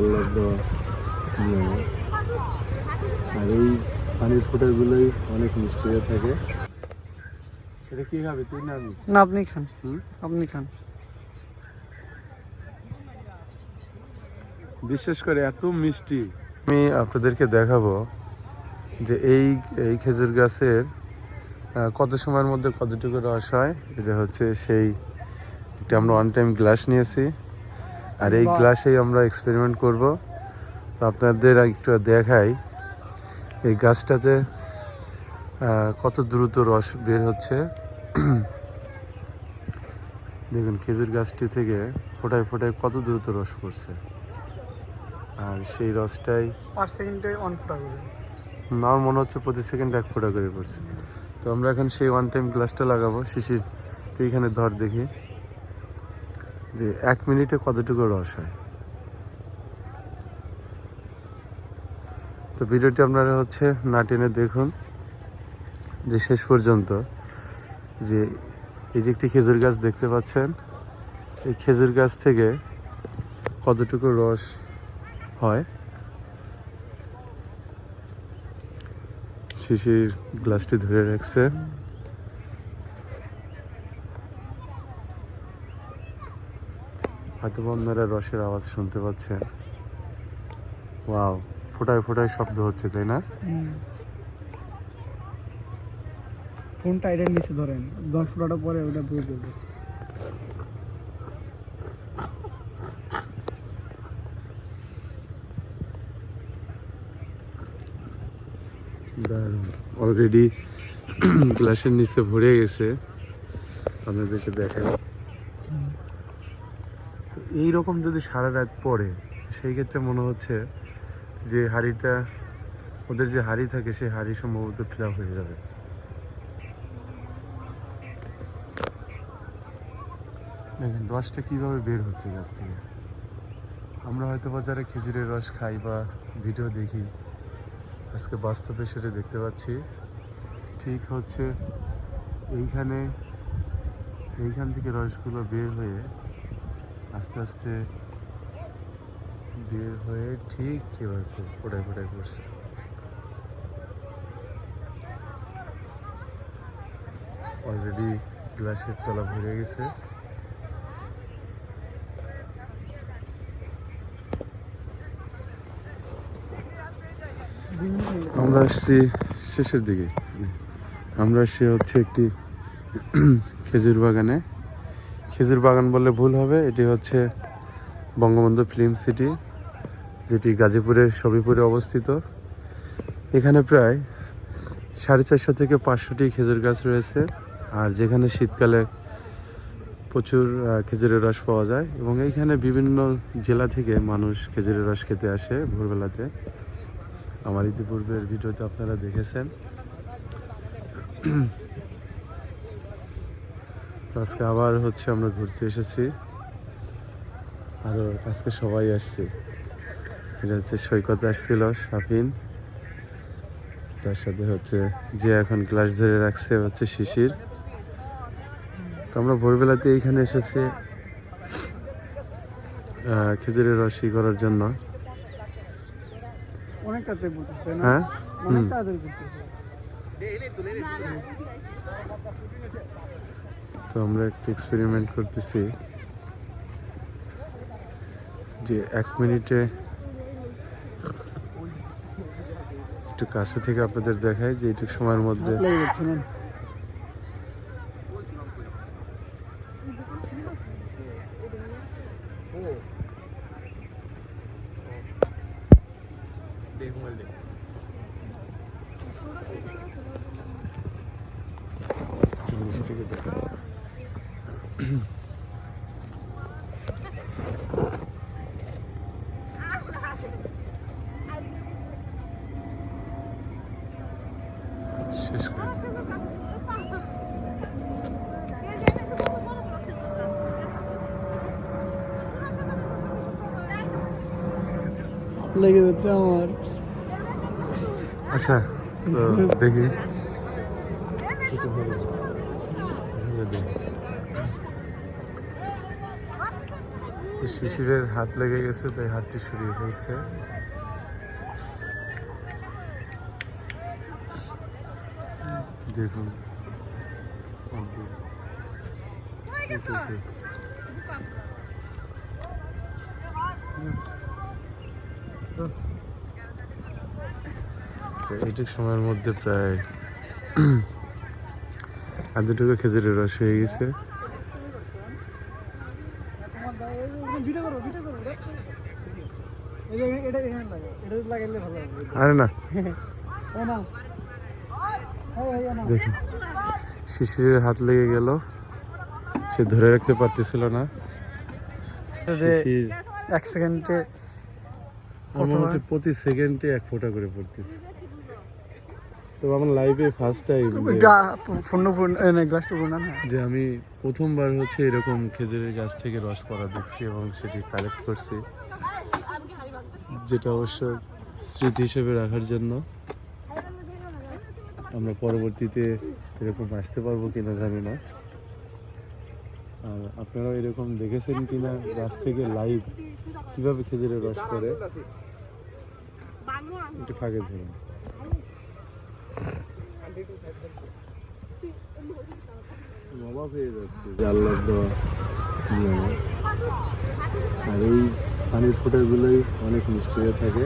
আল্লাহ দেওয়া আর এই পানির ফোটাগুলোই অনেক মিষ্টি হয়ে থাকে। এটা কি খাবি? তুই না আমি? না আপনি খান। হুম? আপনি খান। বিশেষ করে এত মিষ্টি। আমি আপনাদেরকে দেখাবো যে এই এই খেজুর গাছের কত সময়ের মধ্যে কতটুকু রস হয়। এটা হচ্ছে সেই একটা আমরা ওয়ান টাইম গ্লাস নিয়েছি। আর এই গ্লাসেই আমরা এক্সপেরিমেন্ট করব। তো আপনাদের একটু দেখাই। এই গাছটাতে কত দ্রুত রস বের হচ্ছে। দেখুন খেজুর গাছটি থেকে ফোটায় ফোটায় কত দ্রুত রস পড়ছে। আর সেই রসটাই পার সেকেন্ডে অন ফোটা করে। আমার মনে হচ্ছে প্রতি সেকেন্ড এক ফোঁটা করে পড়ছে। তো আমরা এখন সেই ওয়ান টাইম গ্লাসটা লাগাবো। শিশির তুই এখানে ধর দেখি। যে এক মিনিটে কতটুকু রস হয়? তো ভিডিওটি আপনারা হচ্ছে না টেনে দেখুন যে শেষ পর্যন্ত যে এই যে একটি খেজুর গাছ দেখতে পাচ্ছেন, এই খেজুর গাছ থেকে কতটুকু রস হয়? শিশির গ্লাসটি ধরে রাখছে। হয়তো আপনারা রসের আওয়াজ শুনতে পাচ্ছেন। ওয়াও ফোটায় ফোটায় শব্দ হচ্ছে তাই না? ফোনটা এটার নিচে ধরেন দশ ফোটাটা পরে ওটা বুঝে দেবো। অলরেডি গ্লাসের নিচে ভরে গেছে। আপনাদেরকে দেখেন তো এইরকম যদি সারা রাত পড়ে, সেই ক্ষেত্রে মনে হচ্ছে যে হাড়িটা, ওদের যে হাড়ি থাকে, সেই হাড়ি সম্ভবত ফিল হয়ে যাবে। দেখেন, রসটা কীভাবে বের হচ্ছে গাছ থেকে। আমরা হয়তো বাজারে খেজুরের রস খাই বা ভিডিও দেখি, আজকে বাস্তবে সেটা দেখতে পাচ্ছি। ঠিক হচ্ছে, এইখানে, এইখান থেকে রসগুলো বের হয়ে আস্তে আস্তে বের হয়ে ঠিক এবার ফোটায় ফোটায় পড়ছে। অলরেডি গ্লাসের তলা ভরে গেছে। আমরা আসছি শেষের দিকে। আমরা আসছি হচ্ছে একটি খেজুর বাগানে। খেজুর বাগান বললে ভুল হবে। এটি হচ্ছে বঙ্গবন্ধু ফিল্ম সিটি, যেটি গাজীপুরের সবিপুরে অবস্থিত। এখানে প্রায় সাড়ে চারশো থেকে পাঁচশোটি খেজুর গাছ রয়েছে, আর যেখানে শীতকালে প্রচুর খেজুরের রস পাওয়া যায় এবং এইখানে বিভিন্ন জেলা থেকে মানুষ খেজুরের রস খেতে আসে ভোরবেলাতে। আমার ইতিপূর্বের ভিডিওতে আপনারা দেখেছেন। তো আজকে আবার হচ্ছে আমরা ঘুরতে এসেছি। আরও আজকে সবাই আসছে। এটা হচ্ছে সৈকত আসছিল সাফিন তার সাথে হচ্ছে যে এখন গ্লাস ধরে রাখছে হচ্ছে শিশির। তো আমরা ভোরবেলাতে এইখানে এসেছি খেজুরের রসি করার জন্য। হ্যাঁ? অনেক হুম। আমরা একটা এক্সপেরিমেন্ট করতেছি যে এক মিনিটে একটু কাছে থেকে আপনাদের দেখায় যে এইটুকু সময়ের মধ্যে থেকে দেখা শেষ করে দিই। লেগে যাচ্ছে আমার। আচ্ছা তো দেখি। তো শিশিরের হাত লেগে গেছে, তাই হাতটি সরিয়ে ফেলছে। দেখুন। তো। এইটুক সময়ের মধ্যে প্রায় আর দুটুকু খেজুরের রস হয়ে গেছে। আরে না। দেখুন শিশিরের হাত লেগে গেল। সে ধরে রাখতে পারতেছিল না। এক সেকেন্ডে আমার হচ্ছে প্রতি সেকেন্ডে এক ফোঁটা করে পড়তেছে। তো আমার লাইফে ফার্স্ট টাইম গ্লাসটা যে আমি প্রথমবার হচ্ছে এরকম খেজুরের গাছ থেকে রস পড়া দেখছি এবং সেটি কালেক্ট করছি। যেটা অবশ্য স্মৃতি হিসেবে রাখার জন্য। আমরা পরবর্তীতে এরকম আসতে পারব কিনা জানি না। আর আপনারাও এরকম দেখেছেন কিনা? গাছ থেকে লাইভ কীভাবে খেজুরের রস করে একটু ফাঁকে ধরুন। হয়ে যাচ্ছে। আর এই পানির ফোঁটাগুলোই অনেক মিষ্টি হয়ে থাকে।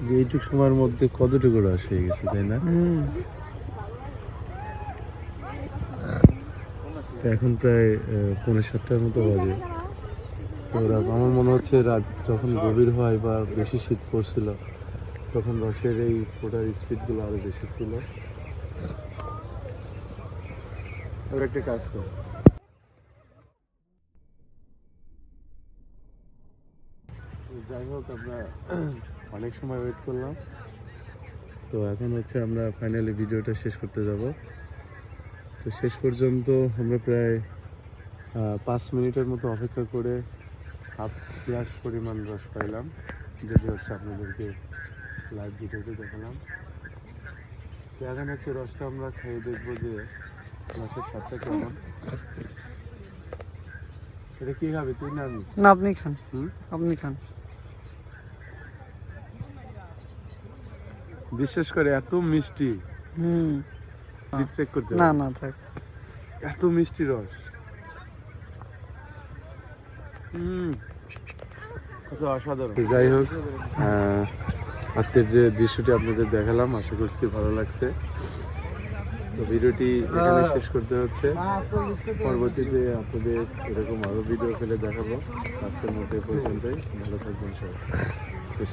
যে এইটুক সময়ের মধ্যে কতটুকু রস হয়ে গেছে তাই না? এখন প্রায় আহ, পৌনে সাতটার মতো বাজে। তো আমার মনে হচ্ছে রাত যখন গভীর হয় বা বেশি শীত পড়ছিল তখন রসের এই ফোটার স্পিডগুলো আরও বেশি ছিল। একটা কাজ কর তো যাই হোক আমরা অনেক সময় ওয়েট করলাম। তো এখন হচ্ছে আমরা ফাইনালি ভিডিওটা শেষ করতে যাব। তো শেষ পর্যন্ত আমরা প্রায় পাঁচ মিনিটের মতো অপেক্ষা করে হাফ গ্লাস পরিমাণ রস পাইলাম। যেটি হচ্ছে আপনাদেরকে লাইভ ভিডিওতে দেখালাম। তো এখন হচ্ছে রসটা আমরা খেয়ে দেখব যে রসের স্বাদটা কেমন। এটা কি খাবে? তুই না আপনি খান। হুম? আপনি খান। বিশেষ করে এত মিষ্টি। হুম। চেক করতে না না থাক। এত মিষ্টি রস। হুম। কত অসাধারণ। যাই হোক আজকের যে দৃশ্যটি আপনাদের দেখালাম আশা করছি ভালো লাগছে। তো ভিডিওটি এখানে শেষ করতে হচ্ছে। পরবর্তীতে আপনাদের এরকম আরও ভিডিও পেলে দেখাবো। আজকের মধ্যে পর্যন্তই। ভালো থাকবেন সবাই। শেষ।